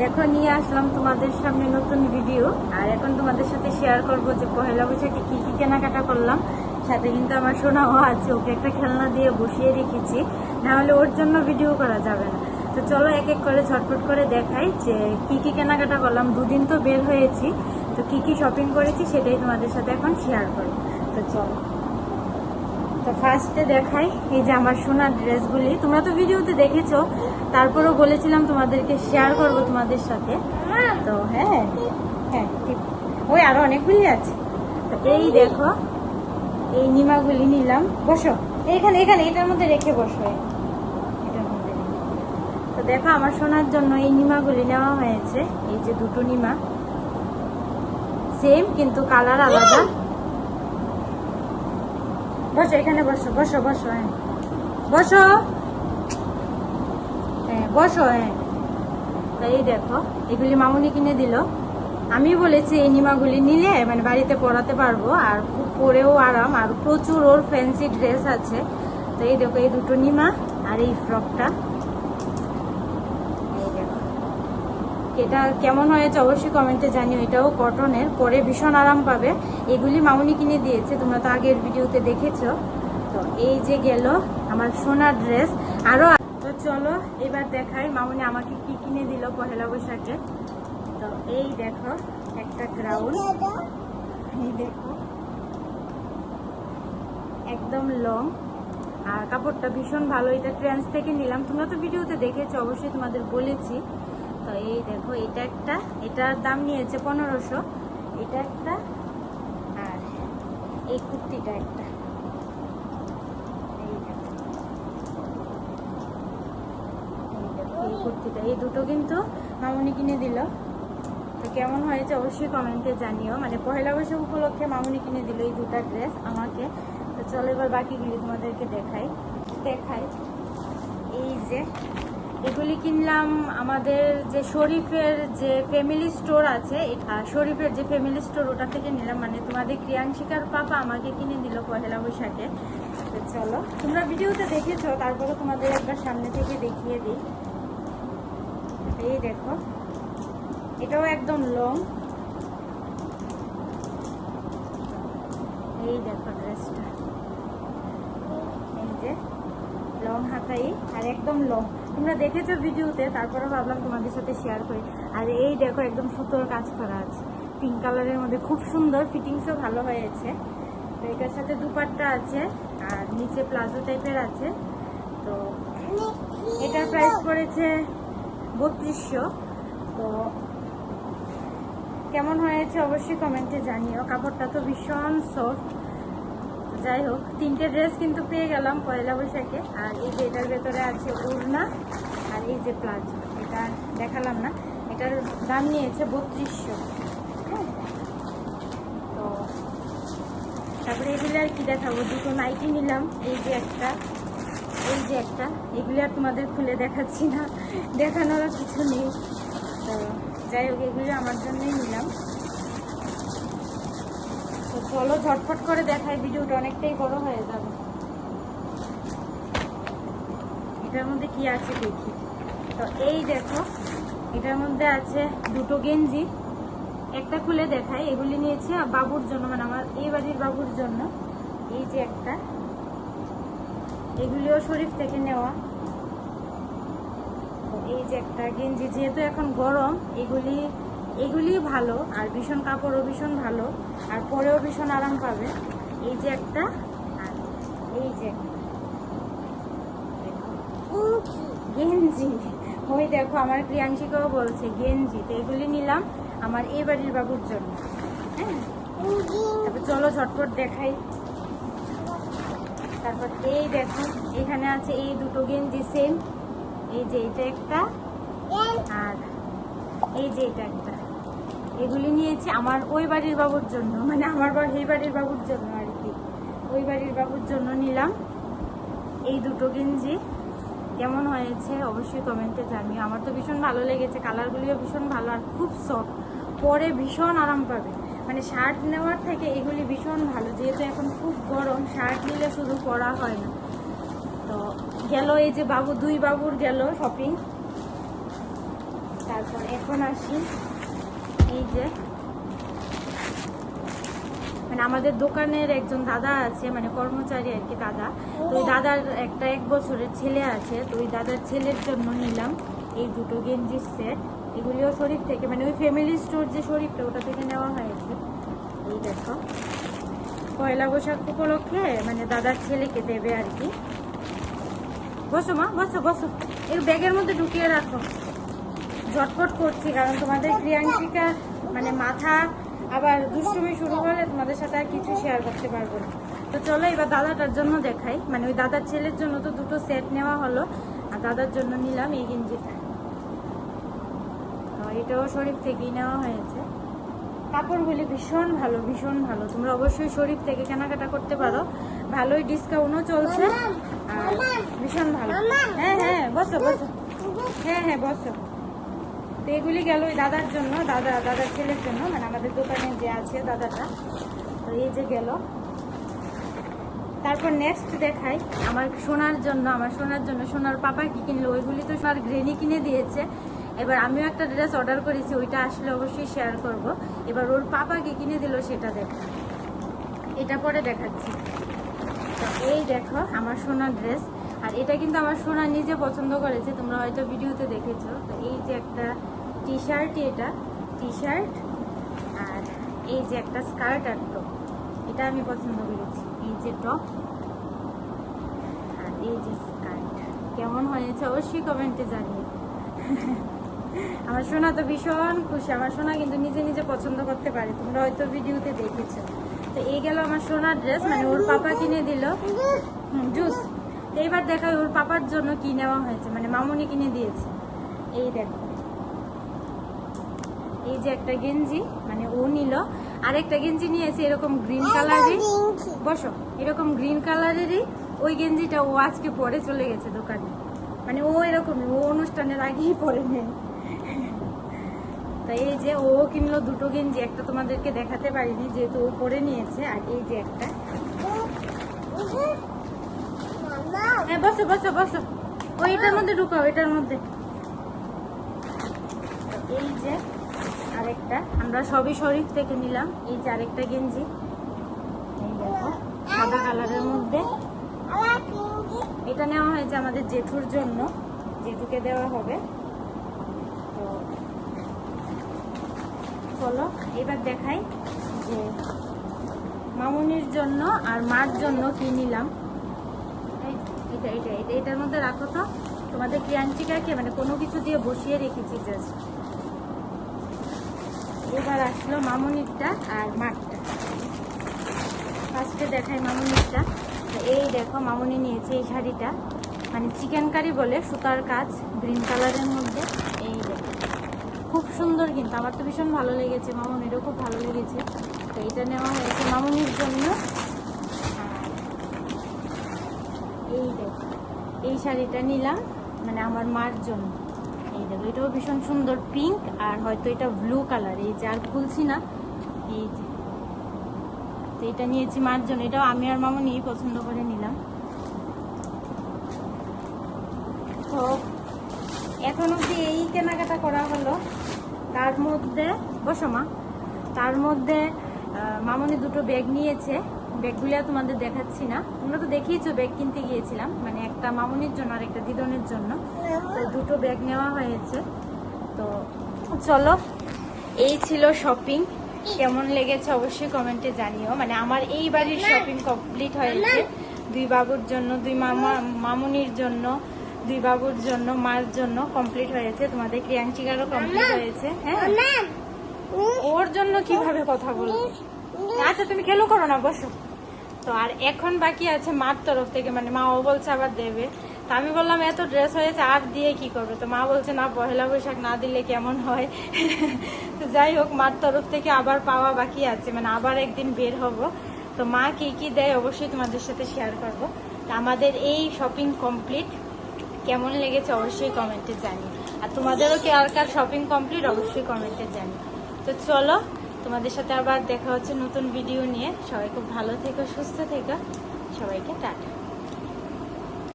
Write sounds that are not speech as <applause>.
দেখো, নিয়ে আসলাম তোমাদের সামনে নতুন ভিডিও আর এখন তোমাদের সাথে শেয়ার করব যে পহেলা বৈশাখে কি কি কেনাকাটা করলাম। সাথে কিন্তু আমার সোনাও আছে, ওকে একটা খেলনা দিয়ে বসিয়ে রেখেছি। না হলে ওর জন্য ভিডিও করা যাবে না। তো চলো এক এক করে ঝটপট করে দেখাই যে কি কি কেনাকাটা করলাম। দুদিন তো বের হয়েছি, তো কি কি শপিং করেছি সেটাই তোমাদের সাথে এখন শেয়ার করব। তো চলো। তো ফার্স্টে দেখাই এই যে আমার সোনার ড্রেসগুলি তোমরা তো ভিডিওতে দেখেছ তারপরেও বলেছিলাম তোমাদেরকে শেয়ার করব তোমাদের সাথে। তো হ্যাঁ হ্যাঁ ওই আরও অনেকগুলি আছে। তো এই দেখো এই নিমাগুলি নিলাম। বসো। এইখানে এখানে এটার মধ্যে রেখে বসো। এটার মধ্যে তো দেখো আমার শোনার জন্য এই নিমাগুলি নেওয়া হয়েছে। এই যে দুটো নিমা। সেম কিন্তু কালার আলাদা। বসো এখানে বসো বসো বসো হ্যাঁ। বসো। হ্যাঁ বসো হ্যাঁ। তো এই দেখো, এগুলি মামুনি কিনে দিল। আমি বলেছি, এই নিমাগুলি নিলে মানে বাড়িতে পারব। আর পরেও আরাম, আর প্রচুর ওর ফ্যান্সি ড্রেস আছে। তো এই দেখো, এই দুটো নিমা আর এই ফ্রকটা এটা কেমন হয়েছে অবশ্যই কমেন্টে জানিও। এটাও কটনের পরে ভীষণ আরাম পাবে। এগুলি মামুনি কিনে দিয়েছে, তোমরা তো আগের ভিডিওতে দেখেছ। তো এই যে গেল আমার সোনার ড্রেস আরও তো চলো এবার দেখাই মামুনি আমাকে কি কিনে দিল পহেলা বৈশাখে। তো এই দেখো একটা গ্রাউন্ড এই দেখো। একদম লং আর কাপড়টা ভীষণ ভালো এটা ট্রেন্স থেকে নিলাম। তোমরা তো ভিডিওতে দেখেছ অবশ্যই তোমাদের বলেছি। তো এই দেখো এটা একটা এটার দাম নিয়েছে পনেরোশো। এটা একটা আর এই কুর্তিটা একটা এই দেখো। এই দেখো, এই কুর্তিটা। এই দুটো কিন্তু মামুনি কিনে দিল। তো কেমন হয়েছে অবশ্যই কমেন্টে জানিও। মানে পহেলা বৈশাখ উপলক্ষে মামুনি কিনে দিল এই দুটা ড্রেস আমাকে। তো চলো এবার বাকিগুলি তোমাদেরকে দেখাই। দেখাই। এই যে, এগুলি কিনলাম আমাদের যে শরীফের যে ফ্যামিলি স্টোর আছে এটা শরীফের যে ফ্যামিলি স্টোর ওটা থেকে নিলাম। মানে তোমাদের ক্রিয়াংশিকার পাপা আমাকে কিনে দিল পহেলা বৈশাখে। চলো, তোমরা ভিডিওতে দেখেছ, তারপরে তোমাদের একবার সামনে থেকে দেখিয়ে দিই। এই দেখো। এটাও একদম লং এই দেখো ড্রেসটা এই যে লং হাতাই আর একদম লং তোমরা দেখেছ ভিডিওতে তারপরে ভাবলাম তোমাদের সাথে শেয়ার করি। আর এই দেখো একদম সুতোর কাজ করা আছে। পিঙ্ক কালারের মধ্যে খুব সুন্দর ফিটিংসও ভালো হয়েছে। তো এটার সাথে দুপাট্টা আছে আর নিচে প্লাজো টাইপের আছে। তো এটার প্রাইস পড়েছে বত্রিশশো। তো কেমন হয়েছে অবশ্যই কমেন্টে জানিও। কাপড়টা তো ভীষণ সফট যাই হোক, তিনটে ড্রেস কিন্তু পেয়ে গেলাম পয়লা বৈশাখে। আর এই যে এটার ভেতরে আছে ওড়না আর এই যে প্লাজো। এটা দেখালাম না। এটার দাম নিয়েছে বত্রিশশো। হ্যাঁ। তো তারপরে এগুলো আর কি দেখাবো? দুটো নাইটি নিলাম, এই যে একটা। এই যে একটা, এগুলি আর তোমাদের খুলে দেখাচ্ছি না দেখানোরও কিছু নেই। তো যাই হোক, এগুলি আমার জন্যই নিলাম। তো চলো ঝটফট করে দেখাই, ভিডিওটা অনেকটাই বড় হয়ে যাবে। এটার মধ্যে কি আছে দেখি। তো এই দেখো, এটার মধ্যে আছে দুটো গেঞ্জি। একটা খুলে দেখাই, এগুলি নিয়েছি বাবুর জন্য মানে আমার এই বাড়ির বাবুর জন্য। এই যে একটা এগুলিও শরীফ থেকে নেওয়া। এই যে একটা গেঞ্জি, যেহেতু এখন গরম, এগুলি এগুলি ভালো, আর ভীষণ কাপড়ও ভীষণ ভালো, আর পরেও ভীষণ আরাম পাবে। এই যে একটা এই যে। গেঞ্জি। ওই দেখো, আমার প্রিয়াংশিকাও বলছে, গেঞ্জি। তো এগুলি নিলাম আমার এই বাড়ির বাবুর জন্য। হ্যাঁ? চলো ঝটপট দেখাই। তারপর এই দেখো এখানে আছে এই দুটো গেঞ্জি সেম এই যে এটা একটা, আর এই যে এটা একটা। এগুলি নিয়েছি আমার ওই বাড়ির বাবুর জন্য মানে আমার এই বাড়ির বাবুর জন্য আর কি। ওই বাড়ির বাবুর জন্য নিলাম। এই দুটো গেঞ্জি। কেমন হয়েছে অবশ্যই কমেন্টে জানিও। আমার তো ভীষণ ভালো লেগেছে কালারগুলিও ভীষণ ভালো আর খুব সফট পরে ভীষণ আরাম পাবে। মানে শার্ট নেওয়ার থেকে এগুলি ভীষণ ভালো যেহেতু এখন খুব গরম শার্ট নিলে শুধু পরা হয় না। তো গেল এই যে বাবু দুই বাবুর গেল শপিং তারপর এখন আসি এই যে। মানে আমাদের দোকানের একজন দাদা আছে মানে কর্মচারী আর কি দাদা। তো ওই দাদার একটা এক বছরের ছেলে আছে তো ওই দাদার ছেলের জন্য নিলাম এই দুটো গেঞ্জির সেট এগুলিও শরীফ থেকে মানে ওই ফ্যামিলি স্টোর যে শরীফটা, ওটা থেকে নেওয়া হয়েছে। এই দেখো। পয়লা বৈশাখ উপলক্ষে মানে দাদার ছেলেকে দেবে আর কি। বসো মা, বসো বসো। এর ব্যাগের মধ্যে ঢুকিয়ে রাখো। ঝটপট করছি, কারণ তোমাদের প্রিয়াঙ্কিকা মানে মাথা, আবার দুষ্টুমি শুরু হলে তোমাদের সাথে আর কিছু শেয়ার করতে পারব না। তো চলো এবার দাদাটার জন্য দেখাই। মানে ওই দাদার ছেলের জন্য তো দুটো সেট নেওয়া হলো। আর দাদার জন্য নিলাম এই গেঞ্জিটা। এটাও শরীফ থেকেই নেওয়া হয়েছে। কাপড়গুলি ভীষণ ভালো ভীষণ ভালো। তোমরা অবশ্যই শরীফ থেকে কেনাকাটা করতে পারো। ভালোই ডিসকাউন্টও চলছে। আর ভীষণ ভালো। হ্যাঁ হ্যাঁ বসো বসো। হ্যাঁ হ্যাঁ বসো। তো এগুলি গেল ওই দাদার জন্য, দাদা, দাদার ছেলের জন্য। মানে আমাদের দোকানে যে আছে দাদাটা, তো এই যে গেল। তারপর নেক্সট দেখাই। আমার সোনার জন্য, আমার সোনার জন্য সোনার পাপা কি কিনলো? ওইগুলি তো সোনার গ্রেনি কিনে দিয়েছে। এবার আমিও একটা ড্রেস অর্ডার করেছি, ওইটা আসলে অবশ্যই শেয়ার করব। এবার ওর পাপা কি কিনে দিল, সেটা দেখো। এটা পরে দেখাচ্ছি। এই দেখো, আমার সোনার ড্রেস আর এটা কিন্তু আমার সোনা নিজে পছন্দ করেছে, তোমরা হয়তো ভিডিওতে দেখেছ। তো এই যে একটা টি শার্টই এটা টি শার্ট আর এই যে একটা স্কার্ট আর টপ এটা আমি পছন্দ করেছি। এই যে টপ আর এই যে স্কার্ট কেমন হয়েছে অবশ্যই কমেন্টে জানিয়ে <laughs> আমার সোনা তো ভীষণ খুশি, আমার সোনা কিন্তু নিজে নিজে পছন্দ করতে পারে, তোমরা হয়তো ভিডিওতে দেখেছ। তো এই গেল আমার সোনার ড্রেস মানে ওর পাপা কিনে দিল। জুস এইবার দেখাই ওর পাপার জন্য কি নেওয়া হয়েছে মানে মামুনি কিনে দিয়েছে। এই দেখো। এই যে একটা গেঞ্জি মানে ও নিল। আর একটা গেঞ্জি নিয়েছে, এরকম গ্রিন কালারের বসো, এরকম গ্রিন কালারেরই ওই গেঞ্জিটা ও আজকে পরে চলে গেছে দোকানে। মানে ও এরকমই, ও অনুষ্ঠানের আগেই পরে নেয়। তো এই যে ও কিনলো দুটো গেঞ্জি, একটা তোমাদেরকে দেখাতে পারিনি যেহেতু ও পরে নিয়েছে, আর এই যে একটা। হ্যাঁ বসো বসো বসো। ওই মধ্যে ঢুকাও, এটার মধ্যে। এই যে আরেকটা, আমরা সবই শরীফ থেকে নিলাম, এই যে আরেকটা গেঞ্জি। এই দেখো, সাদা কালারের মধ্যে। এটা নেওয়া হয়েছে আমাদের জেঠুর জন্য, জেঠুকে দেওয়া হবে তো চলো এবার দেখাই যে মামুনির জন্য আর মার জন্য কি নিলাম। এটা এটা এটা, এটার মধ্যে রাখো তো। তোমাদের ক্রিয়াঞ্চিকাকে মানে কোনো কিছু দিয়ে বসিয়ে রেখেছি জাস্ট এবার আসলো মামুনিরটা আর মারটা। ফার্স্টে দেখাই মামুনিরটা। এই দেখো, মামুনি নিয়েছে এই শাড়িটা। মানে চিকেন কারি বলে, সুতার কাজ গ্রিন কালারের মধ্যে। খুব সুন্দর কিন্তু। আমার তো ভীষণ ভালো লেগেছে মামুনিরও খুব ভালো লেগেছে। তো এটা নেওয়া হয়েছে মামুনির জন্য। এই দেখো, এই শাড়িটা নিলাম মানে আমার মার জন্য। এই দেখো, এটাও ভীষণ সুন্দর পিঙ্ক আর হয়তো এটা ব্লু কালার এই যে আর খুলছি না, এই যে। তো এটা নিয়েছি মার জন্য, এটাও আমি আর মামুনি পছন্দ করে নিলাম। তো এখন এই কেনাকাটা করা হলো। তার মধ্যে, বসো মা। তার মধ্যে মামনি দুটো ব্যাগ নিয়েছে। ব্যাগগুলো তোমাদের দেখাচ্ছি না। তোমরা তো দেখিয়েছো, ব্যাগ কিনতে গিয়েছিলাম। মানে একটা মামনির জন্য আর একটা দিদনের জন্য। দুটো ব্যাগ নেওয়া হয়েছে। তো চলো, এই ছিল শপিং কেমন লেগেছে অবশ্যই কমেন্টে জানিও। মানে আমার এই বাড়ির শপিং কমপ্লিট হয়েছে। দুই বাবুর জন্য, দুই মামা, মামুনির জন্য। দুই বাবুর জন্য মার জন্য কমপ্লিট হয়েছে। তোমাদের ক্রিয়াংশিকারও কমপ্লিট হয়েছে হ্যাঁ? ওর জন্য কীভাবে কথা বলব? আচ্ছা তুমি খেলো করো না বসো। তো আর এখন বাকি আছে মার তরফ থেকে মানে মা ও বলছে আবার দেবে। তো আমি বললাম এত ড্রেস হয়েছে আর দিয়ে কি করবে? তো মা বলছে না পহেলা বৈশাখ না দিলে কেমন হয়? তো <laughs> যাই হোক মার তরফ থেকে আবার পাওয়া বাকি আছে মানে আবার একদিন বের হব। তো মা কি কি দেয় অবশ্যই তোমাদের সাথে শেয়ার করব। তো আমাদের এই শপিং কমপ্লিট কেমন লেগেছে অবশ্যই কমেন্টে জানি আর তোমাদেরও কে আর কার শপিং কমপ্লিট অবশ্যই কমেন্টে জানি তো চলো, তোমাদের সাথে আবার দেখা হচ্ছে নতুন ভিডিও নিয়ে। সবাই খুব ভালো থেকো, সুস্থ থেকো। সবাইকে টাটা।